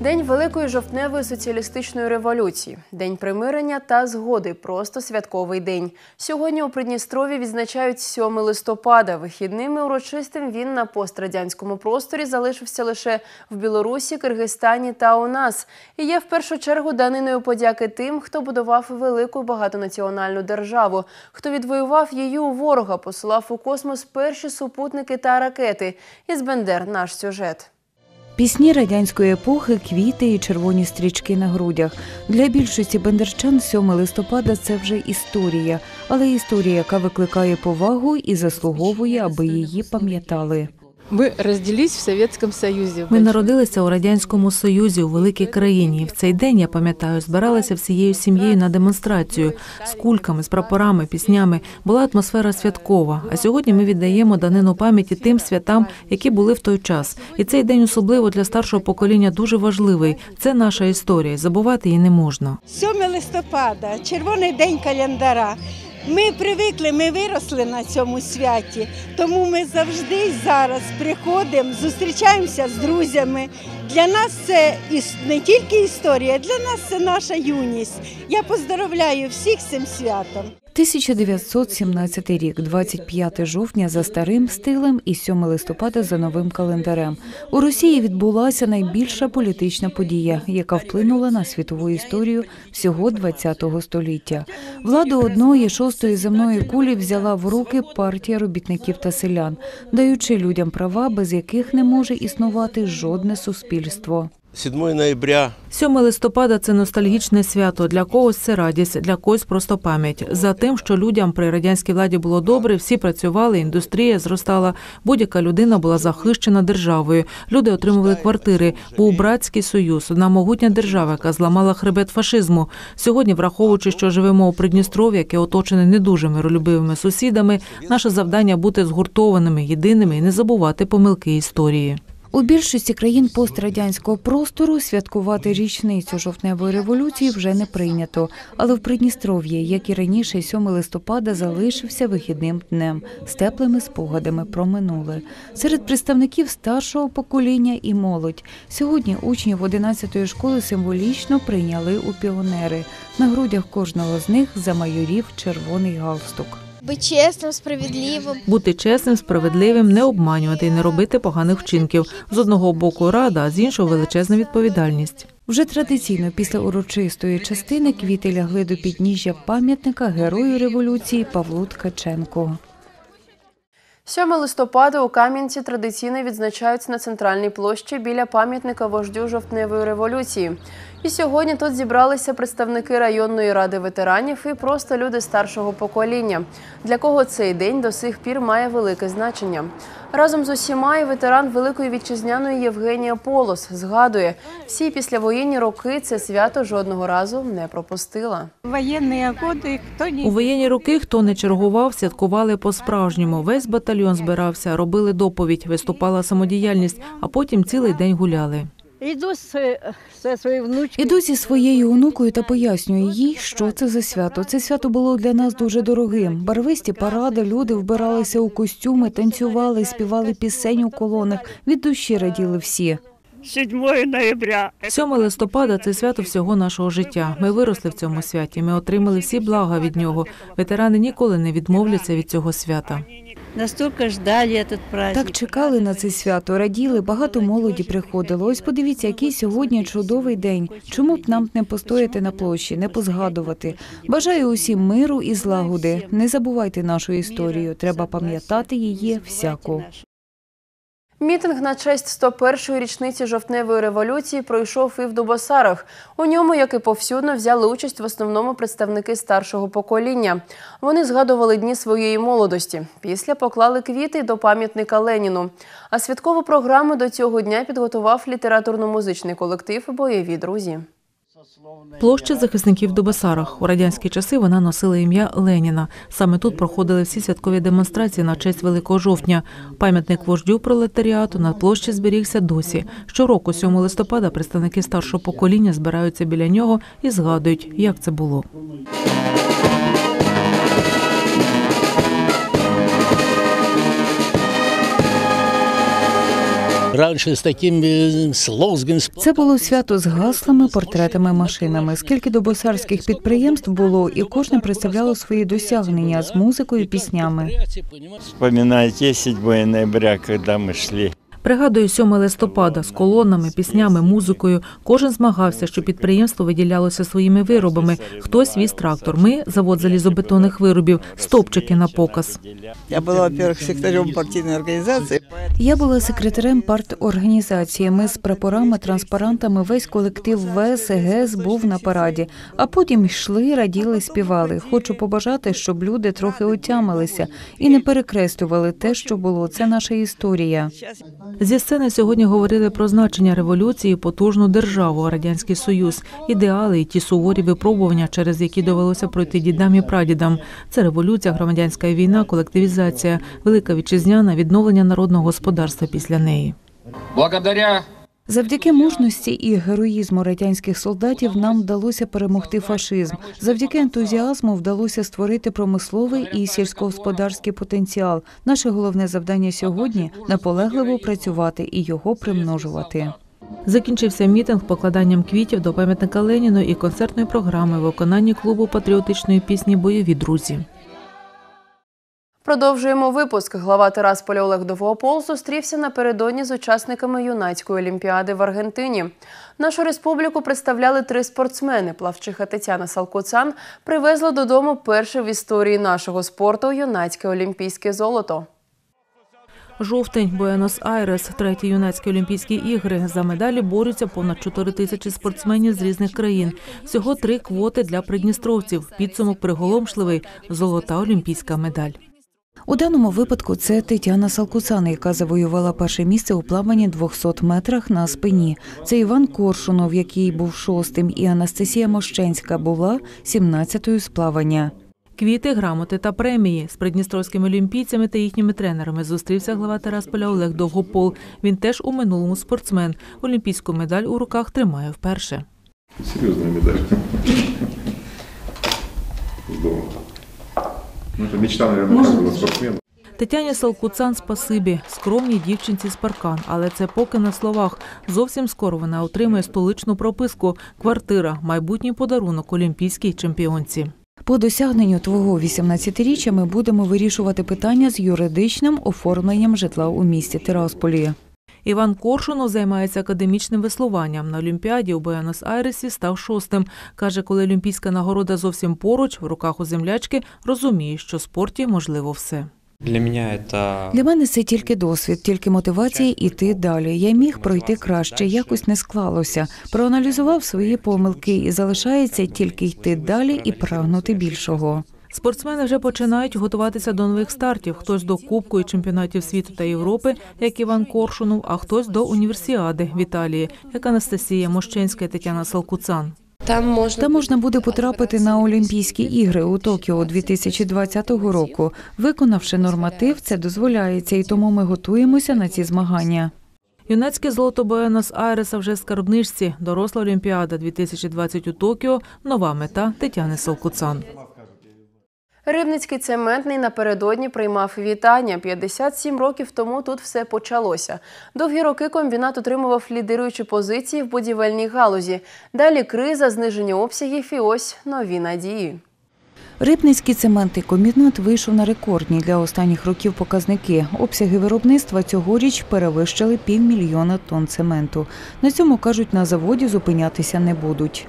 День Великої жовтневої соціалістичної революції, день примирення та згоди. Просто святковий день. Сьогодні у Придністрові відзначають 7 листопада. Вихідним і урочистим він на пострадянському просторі залишився лише в Білорусі, Киргизстані та у нас. І є в першу чергу даниною подяки тим, хто будував велику багатонаціональну державу, хто відвоював її у ворога, посилав у космос перші супутники та ракети. Із Бендер наш сюжет. Пісні радянської епохи, квіти і червоні стрічки на грудях. Для більшості бендерчан 7 листопада це вже історія, але історія, яка викликає повагу і заслуговує, аби її пам'ятали. Ми розділись в Совєтському Союзі. Ми народилися у радянському союзі у великій країні. І в цей день я пам'ятаю, збиралися всією сім'єю на демонстрацію з кульками, з прапорами, піснями. Була атмосфера святкова. А сьогодні ми віддаємо данину пам'яті тим святам, які були в той час. І цей день особливо для старшого покоління дуже важливий. Це наша історія. Забувати її не можна. 7 листопада, червоний день календара. Ми привикли, ми виросли на цьому святі, тому ми завжди зараз приходимо, зустрічаємося з друзями. Для нас це не тільки історія, для нас це наша юність. Я поздоровляю всіх з цим святом. 1917 рік, 25 жовтня за старим стилем і 7 листопада за новим календарем. У Росії відбулася найбільша політична подія, яка вплинула на світову історію всього ХХ століття. Владу одної шостої земної кулі взяла в руки партія робітників та селян, даючи людям права, без яких не може існувати жодне суспільство. 7 ноября 7 листопада це ностальгічне свято. Для когось це радість, для когось просто пам'ять. За тим, що людям при радянській владі було добре, всі працювали, індустрія зростала. Будь-яка людина була захищена державою. Люди отримували квартири. Був братський союз, одна могутня держава, яка зламала хребет фашизму. Сьогодні, враховуючи, що живемо у Придністров'ї, яке оточене не дуже миролюбивими сусідами, наше завдання бути згуртованими, єдиними і не забувати помилки історії. У більшості країн пострадянського простору святкувати річницю жовтневої революції вже не прийнято. Але в Придністров'ї, як і раніше, 7 листопада залишився вихідним днем з теплими спогадами про минуле. Серед представників старшого покоління і молодь. Сьогодні учнів 11-ї школи символічно прийняли у піонери. На грудях кожного з них замайорів червоний галстук. Быть честным, справедливым. Бути чесним, справедливим, не обманювати і не робити поганих вчинків. З одного боку рада, а з іншого величезна відповідальність. Вже традиційно після урочистої частини квіти лягли до підніжжя пам'ятника герою революції Павлу Ткаченку. 7 листопада у Кам'янці традиційно відзначають на центральній площі біля пам'ятника вождю жовтневої революції. І сьогодні тут зібралися представники районної ради ветеранів і просто люди старшого покоління, для кого цей день до сих пір має велике значення. Разом з усіма і ветеран Великої вітчизняної Євгенія Полос згадує, всі післявоєнні роки це свято жодного разу не пропустила. У воєнні роки, хто не чергував, святкували по-справжньому. Весь батальйон збирався, робили доповідь, виступала самодіяльність, а потім цілий день гуляли. Своєю внучкою. Іду зі своєю онукою та пояснюю їй, що це за свято. Це свято було для нас дуже дорогим. Барвисті паради, люди вбиралися у костюми, танцювали, співали пісень у колонах. Від душі раділи всі. 7 ноября. 7 листопада це свято всього нашого життя. Ми виросли в цьому святі. Ми отримали всі блага від нього. Ветерани ніколи не відмовляться від цього свята. Настолько ждали этот праздник. Так чекали на це свято, раділи, багато молоді приходило. Ось подивіться, який сьогодні чудовий день. Чому б нам не постояти на площі, не позгадувати? Бажаю усім миру і злагоди. Не забувайте нашу історію. Треба пам'ятати її всяку. Мітинг на честь 101-ї річниці жовтневої революції пройшов і в Дубосарах. У ньому, як і повсюдно, взяли участь в основному представники старшого покоління. Вони згадували дні своєї молодості. Після поклали квіти до пам'ятника Леніну. А святкову програму до цього дня підготував літературно-музичний колектив Бойові друзі. Площа захисників до Дубасарах. У радянські часи вона носила ім'я Леніна. Саме тут проходили всі святкові демонстрації на честь Великого жовтня. Пам'ятник вождю пролетаріату на площі зберігся досі. Щороку, 7 листопада, представники старшого покоління збираються біля нього і згадують, як це було. Раньше з таким э, с Це було свято з гаслами, портретами, машинами. Скільки до босарських підприємств було, і кожне представляло свої досягнення з музикою, піснями. Вспоминайте 7 ноября, коли ми шли. Пригадую 7 листопада з колонами, піснями, музикою. Кожен змагався, щоб підприємство виділялося своїми виробами. Хтось віз трактор. Ми завод залізобетонних виробів, стовпчики на показ. Я была, во-первых, секретарем партийной организации. Я була секретарем парторганізації. Ми з прапорами, транспарантами, весь колектив ВЕС, ГЕС був на параді. А потім йшли, раділи, співали. Хочу побажати, щоб люди трохи отямилися і не перекреслювали те, що було. Це наша історія. Зі сцени сьогодні говорили про значення революції, потужну державу, радянський союз, ідеали і ті суворі випробування, через які довелося пройти дідам і прадідам. Це революція, громадянська війна, колективізація, велика вітчизняна, відновлення народного господарства після неї. Благодаря Завдяки мужності і героїзму радянських солдатів нам вдалося перемогти фашизм. Завдяки ентузіазму вдалося створити промисловий і сільськогосподарський потенціал. Наше головне завдання сьогодні наполегливо працювати і його примножувати. Закінчився мітинг покладанням квітів до пам'ятника Леніну і концертної програми виконанні клубу патріотичної пісні Бойові друзі. Продовжуємо випуск. Глава Тирасполя Олег Довгопол зустрівся напередодні з учасниками юнацької олімпіади в Аргентині. Нашу республіку представляли три спортсмени. Плавчиха Тетяна Салкуцан привезла додому перше в історії нашого спорту юнацьке олімпійське золото. Жовтень, Буенос-Айрес, треті юнацькі олімпійські ігри. За медалі борються понад 4 тисячі спортсменів з різних країн. Всього три квоти для придністровців. Підсумок приголомшливий – золота олімпійська медаль. У даному випадку це Тетяна Салкуцан, яка завоювала перше місце у плаванні 200 метрах на спині. Це Іван Коршунов, який був шостим, і Анастасія Мощенська була 17-ю з плавання. Квіти, грамоти та премії з придністровськими олімпійцями та їхніми тренерами зустрівся глава Тарасполя Олег Довгопол. Він теж у минулому спортсмен. Олімпійську медаль у руках тримає вперше. Серьезная медаль. Здорово. Ну, это мечта, наверное, каждого спортсмена. Тетяні Салкуцан спасибі, скромній дівчинці з паркан, але це поки на словах. Зовсім скоро вона отримає столичну прописку, квартира, майбутній подарунок олімпійській чемпіонці. По досягненню твого 18-річчя ми будемо вирішувати питання з юридичним оформленням житла у місті Тирасполі. Іван Коршунов займається академічним веслуванням. На Олімпіаді у Буенос-Айресі став шостим. Каже, коли олімпійська нагорода зовсім поруч, в руках у землячки, розуміє, що в спорті можливо все. Для меня это Для мене це тільки досвід, тільки мотивація йти далі. Я міг пройти краще, якось не склалося. Проаналізував свої помилки і залишається тільки йти далі і прагнути більшого. Спортсмени вже починають готуватися до нових стартів. Хтось до Кубку і чемпіонатів світу та Європи, як Іван Коршунов, а хтось до універсіади в Італії, як Анастасія Мощенська і Тетяна Салкуцан. Там можна Там можна буде потрапити на Олімпійські ігри у Токіо 2020 року. Виконавши норматив, це дозволяється, і тому ми готуємося на ці змагання. Юнацьке золото Буенос-Айреса вже в скарбничці. Доросла Олімпіада 2020 у Токіо. Нова мета Тетяни Салкуцан. Рибницький цементний напередодні приймав вітання. 57 років тому тут все почалося. Довгі роки комбінат отримував лідируючі позиції в будівельній галузі. Далі криза, зниження обсягів і ось нові надії. Рибницький цементний комбінат вийшов на рекордні для останніх років показники. Обсяги виробництва цьогоріч перевищили півмільйона тонн цементу. На цьому кажуть, на заводі зупинятися не будуть.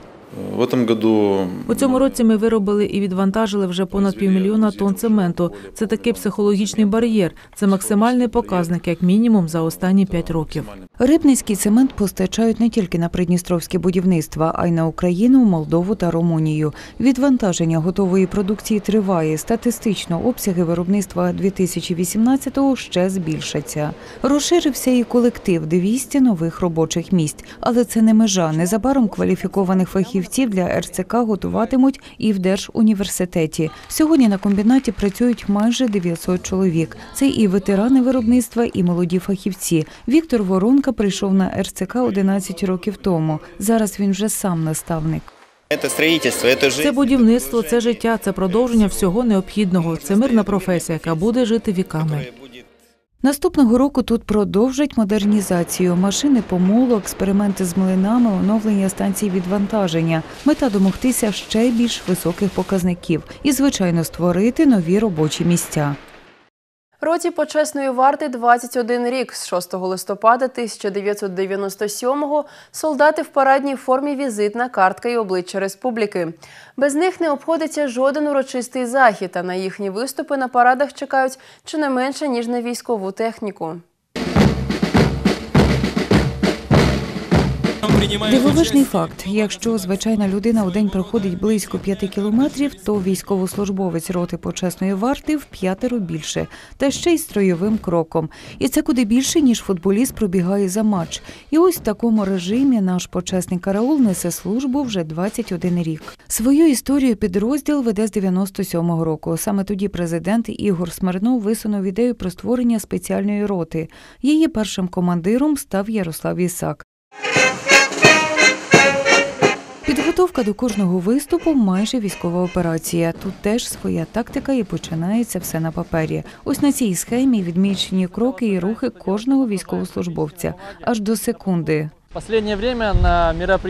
В этом году У цьому році ми виробили і відвантажили вже понад півмільйона тонн цементу. Це такий психологічний бар'єр. Це максимальний показник, як мінімум, за останні п'ять років. Рибницький цемент постачають не тільки на придністровське будівництво, а й на Україну, Молдову та Румунію. Відвантаження готової продукції триває. Статистично обсяги виробництва 2018-го ще збільшаться. Розширився і колектив 200 нових робочих місць, але це не межа. Незабаром кваліфікованих фахівців для РЦК готуватимуть і в Держуніверситеті. Сьогодні на комбінаті працюють майже 900 чоловік. Це і ветерани виробництва, і молоді фахівці. Віктор Воронка прийшов на РЦК 11 років тому. Зараз він вже сам наставник. Це будівництво, це життя, це продовження всього необхідного. Це мирна професія, яка буде жити віками. Наступного року тут продовжать модернізацію. Машини помолу, експерименти з млинами, оновлення станцій відвантаження. Мета домогтися ще більш високих показників і, звичайно, створити нові робочі місця. Роті почесної варти 21 рік. З 6 листопада 1997-го солдати в парадній формі візитна картка і обличчя республіки. Без них не обходиться жоден урочистий захід, а на їхні виступи на парадах чекають чи не менше, ніж на військову техніку. Дивовижний факт: якщо звичайна людина у день проходить близько п'яти кілометрів, то військовослужбовець роти почесної варти в п'ятеро більше, та ще й строєвим кроком. І це куди більше, ніж футболіст пробігає за матч. І ось в такому режимі наш почесний караул несе службу вже 21 рік. Свою історію підрозділ веде з 97-го року. Саме тоді президент Ігор Смирнов висунув ідею про створення спеціальної роти. Її першим командиром став Ярослав Ісак. Підготовка до кожного виступу майже військова операція. Тут теж своя тактика і починається все на папері. Ось на цій схемі відмічені кроки і рухи кожного військовослужбовця аж до секунди.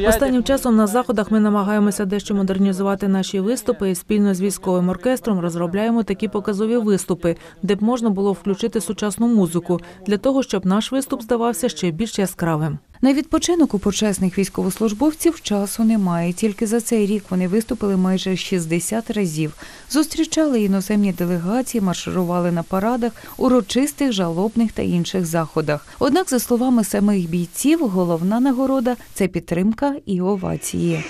Останнім часом на заходах ми намагаємося дещо модернізувати наші виступи і спільно з військовим оркестром розробляємо такі показові виступи, де б можна було включити сучасну музику для того, щоб наш виступ здавався ще більш яскравим. На відпочинок у почесних військовослужбовців часу немає. Тільки за цей рік вони виступили майже 60 разів. Зустрічали іноземні делегації, марширували на парадах, урочистих, жалобних та інших заходах. Однак, за словами самих бійців, головна нагорода це підтримка і овації.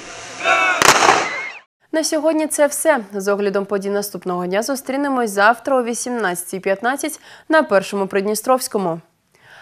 На сьогодні це все. З оглядом подій наступного дня зустрінемось завтра о 18.15 на першому Придністровському.